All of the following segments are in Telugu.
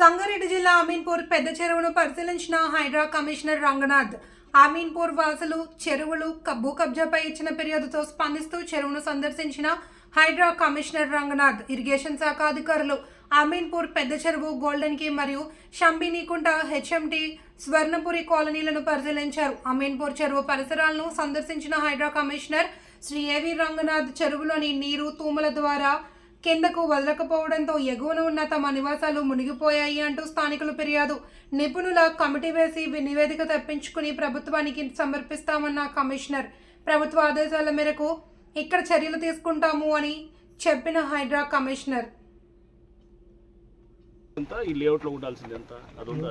సంగారెడ్డి జిల్లా అమీన్పూర్ పెద్ద చెరువును పరిశీలించిన హైడ్రా కమిషనర్ రంగనాథ్. అమీన్పూర్ వాసులు చెరువులు కబ్బు భూ కబ్జాపై ఇచ్చిన ఫిర్యాదుతో స్పందిస్తూ చెరువును సందర్శించిన హైడ్రా కమిషనర్ రంగనాథ్. ఇరిగేషన్ శాఖ అధికారులు అమీన్పూర్ పెద్ద చెరువు గోల్డెన్కి మరియు షంబినీకుంట హెచ్ఎంటి స్వర్ణపురి కాలనీలను పరిశీలించారు. అమీన్పూర్ చెరువు పరిసరాలను సందర్శించిన హైడ్రా కమిషనర్ శ్రీ ఏవి రంగనాథ్ చెరువులోని నీరు తూముల ద్వారా కిందకు వదలకపోవడంతో ఎగువన ఉన్న తమ నివాసాలు మునిగిపోయాయి అంటూ స్థానికులు ఫిర్యాదు. నిపుణుల కమిటీ వేసి నివేదిక తెప్పించుకుని ప్రభుత్వానికి సమర్పిస్తామన్న కమిషనర్ ప్రభుత్వ ఆదేశాల మేరకు ఇక్కడ చర్యలు తీసుకుంటాము అని చెప్పిన హైడ్రా కమిషనర్. ఎంత ఈ లేఅవుట్లో ఉండాల్సింది ఎంత అది ఉందా?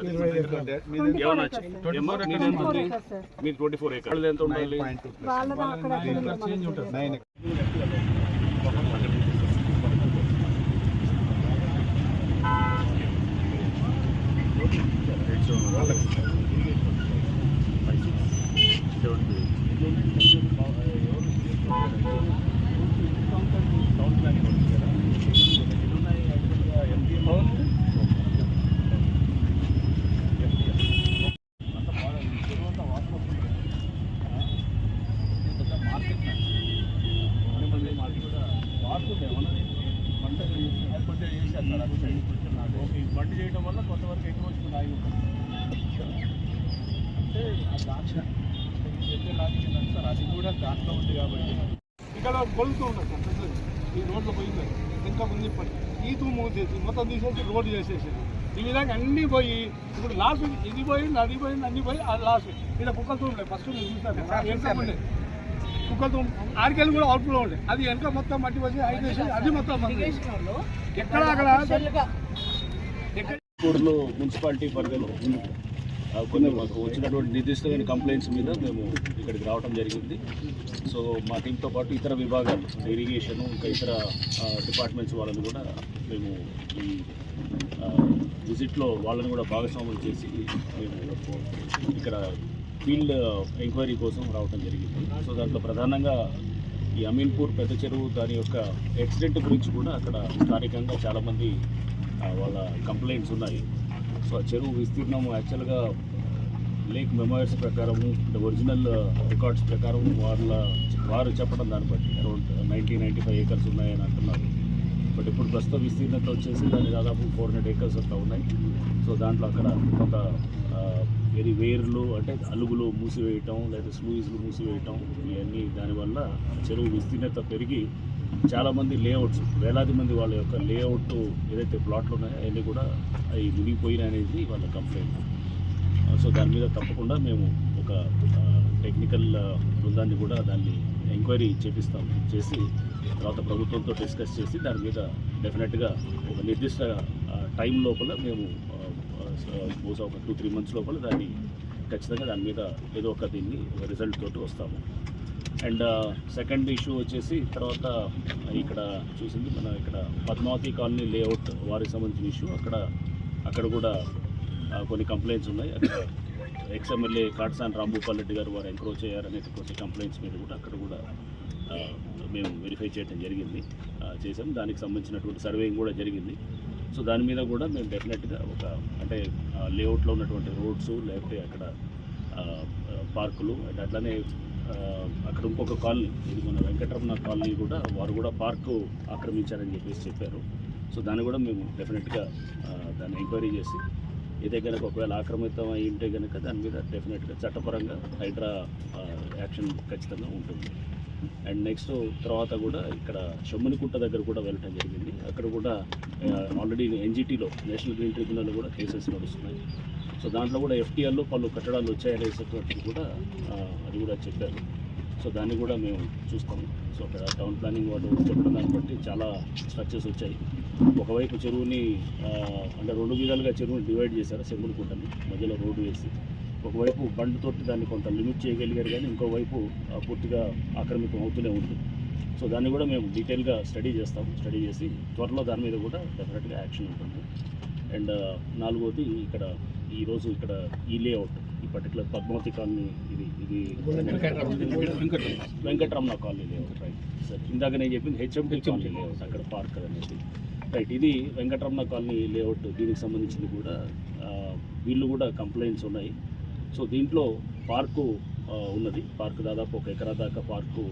మీది ట్వంటీ ఫోర్ ఏకర్స్ ఎంత ఉండాలి బండి చేయడం వల్ల కొంతవరకు ఎక్కువ ఆగి అంటే చెప్పే లాజిక్ సార్ అది కూడా దాంట్లో ఉంది కాబట్టి. ఇక్కడ కొలుతూ ఉండదు సార్. ఈ రోడ్లో పోయింది. ఇంకా ముందు ఇప్పటి ఈ తూ మూసేసి మొత్తం తీసేసి రోడ్డు చేసేసి ఈ విధంగా అన్నీ పోయి ఇప్పుడు లాస్ ఇది పోయింది అది పోయింది అన్ని పోయి అది లాస్ ఇక్కడ కుక్కలతో ఉండే ఫస్ట్ నేను చూసాను వెనక ఉండే కూడా అవుట్లో ఉండే. అది వెనక మొత్తం మట్టి వచ్చి ఐదు అది మొత్తం. ఎక్కడ అక్కడ కూడలు మున్సిపాలిటీ పరిధిలో కొన్ని మాకు వచ్చినటువంటి నిర్దిష్టమైన కంప్లైంట్స్ మీద మేము ఇక్కడికి రావడం జరిగింది. సో మా టీంతో పాటు ఇతర విభాగాలు ఇరిగేషన్ ఇంకా ఇతర డిపార్ట్మెంట్స్ వాళ్ళని కూడా మేము ఈ విజిట్లో వాళ్ళని కూడా భాగస్వాములు చేసి మేము ఇక్కడ ఫీల్డ్ ఎంక్వైరీ కోసం రావడం జరిగింది. సో దాంట్లో ప్రధానంగా ఈ అమీన్పూర్ పెద్ద చెరువు దాని యొక్క యాక్సిడెంట్ గురించి కూడా అక్కడ స్థానికంగా చాలామంది వాళ్ళ కంప్లైంట్స్ ఉన్నాయి. సో ఆ చెరువు విస్తీర్ణం యాక్చువల్గా లేక్ మెమోయర్స్ ప్రకారము అంటే ఒరిజినల్ రికార్డ్స్ ప్రకారం వాళ్ళ వారు చెప్పడం దాన్ని బట్టి around ninety ninety five acres ఉన్నాయని అంటున్నారు. బట్ ఇప్పుడు ప్రస్తుత విస్తీర్ణత వచ్చేసి దాని దాదాపు ఫోర్ హండ్రెడ్ ఏకర్స్ అట్లా ఉన్నాయి. సో దాంట్లో అక్కడ కొంత వెరీ వేర్లు అంటే అలుగులు మూసివేయటం లేదా స్లూయిస్లు మూసివేయటం ఇవన్నీ దానివల్ల చెరువు విస్తీర్ణత పెరిగి చాలామంది లేఅవుట్స్ వేలాది మంది వాళ్ళ యొక్క లేఅవుట్ ఏదైతే ప్లాట్లు ఉన్నాయో అవన్నీ కూడా అవి మునిగిపోయినాయనేది వాళ్ళ కంప్లైంట్. సో దాని మీద తప్పకుండా మేము ఒక టెక్నికల్ బృందాన్ని కూడా దాన్ని ఎంక్వైరీ చేపిస్తాం చేసి తర్వాత ప్రభుత్వంతో డిస్కస్ చేసి దాని మీద డెఫినెట్గా ఒక నిర్దిష్ట టైం లోపల మేము బహుశా ఒక టూ త్రీ మంత్స్ లోపల దాన్ని ఖచ్చితంగా దాని మీద ఏదో ఒక దీన్ని రిజల్ట్ తోటి వస్తాము. అండ్ సెకండ్ ఇష్యూ వచ్చేసి తర్వాత ఇక్కడ చూసింది మన ఇక్కడ పద్మావతి కాలనీ లేఅవుట్ వారికి సంబంధించిన ఇష్యూ అక్కడ అక్కడ కూడా కొన్ని కంప్లైంట్స్ ఉన్నాయి. అక్కడ ఎక్స్ఎమ్మెల్యే కాట్సాన్ రాంభూపాల్ రెడ్డి గారు వారు ఎంక్రోచ్ అయ్యారనేటువంటి కంప్లైంట్స్ మీద కూడా అక్కడ కూడా మేము వెరిఫై చేయడం జరిగింది. చేసాం దానికి సంబంధించినటువంటి సర్వేయింగ్ కూడా జరిగింది. సో దాని మీద కూడా మేము డెఫినెట్గా ఒక అంటే లేఅవుట్లో ఉన్నటువంటి రోడ్స్ లేకపోతే అక్కడ పార్కులు అండ్ అట్లానే అక్కడ ఇంకొక కాలనీ ఇది మన వెంకటరమణ కాలనీ కూడా వారు కూడా పార్కు ఆక్రమించారని చెప్పేసి చెప్పారు. సో దాన్ని కూడా మేము డెఫినెట్గా దాన్ని ఎంక్వైరీ చేసి ఇదే కనుక ఒకవేళ ఆక్రమితం అయి ఉంటే కనుక దాని మీద డెఫినెట్గా చట్టపరంగా హైడ్రా యాక్షన్ ఖచ్చితంగా ఉంటుంది. అండ్ నెక్స్ట్ తర్వాత కూడా ఇక్కడ షమ్మునికుంట దగ్గర కూడా వెళ్ళటం జరిగింది. అక్కడ కూడా ఆల్రెడీ ఎన్జిటీలో నేషనల్ గ్రీన్ ట్రిబ్యునల్ కూడా కేసెస్ నడుస్తున్నాయి. సో దాంట్లో కూడా ఎఫ్టీఆర్లో పలు కట్టడాలు వచ్చాయనేటువంటిది కూడా అది కూడా చెప్పారు. సో దాన్ని కూడా మేము చూస్తాము. సో అక్కడ టౌన్ ప్లానింగ్ వాళ్ళు చెప్పడం దాన్ని బట్టి చాలా స్ట్రక్చర్స్ వచ్చాయి. ఒకవైపు చెరువుని అంటే రెండు విధాలుగా చెరువుని డివైడ్ చేశారు సెమ్ములకుంటని మధ్యలో రోడ్డు వేసి. ఒకవైపు బండ్తోటి దాన్ని కొంత లిమిట్ చేయగలిగారు కానీ ఇంకోవైపు పూర్తిగా ఆక్రమితం అవుతూనే ఉంది. సో దాన్ని కూడా మేము డీటెయిల్గా స్టడీ చేస్తాము. స్టడీ చేసి త్వరలో దాని మీద కూడా డెఫినెట్గా యాక్షన్ ఉంటుంది. అండ్ నాలుగోది ఇక్కడ ఈరోజు ఇక్కడ ఈ లేఅవుట్ ఈ పర్టికులర్ పద్మావతి కాలనీ ఇది ఇది Venkataramana. Colony layout right sir ఇందాక నేను చెప్పింది హెచ్ఎండి కాలనీ లేఅవుట్ అక్కడ పార్క్ అనేది రైట్ ఇది వెంకటరమణ కాలనీ లేఅవుట్ దీనికి సంబంధించింది కూడా వీళ్ళు కూడా కంప్లైంట్స్ ఉన్నాయి. సో దీంట్లో పార్కు ఉన్నది. పార్క్ దాదాపు ఒక ఎకరా దాకా పార్కు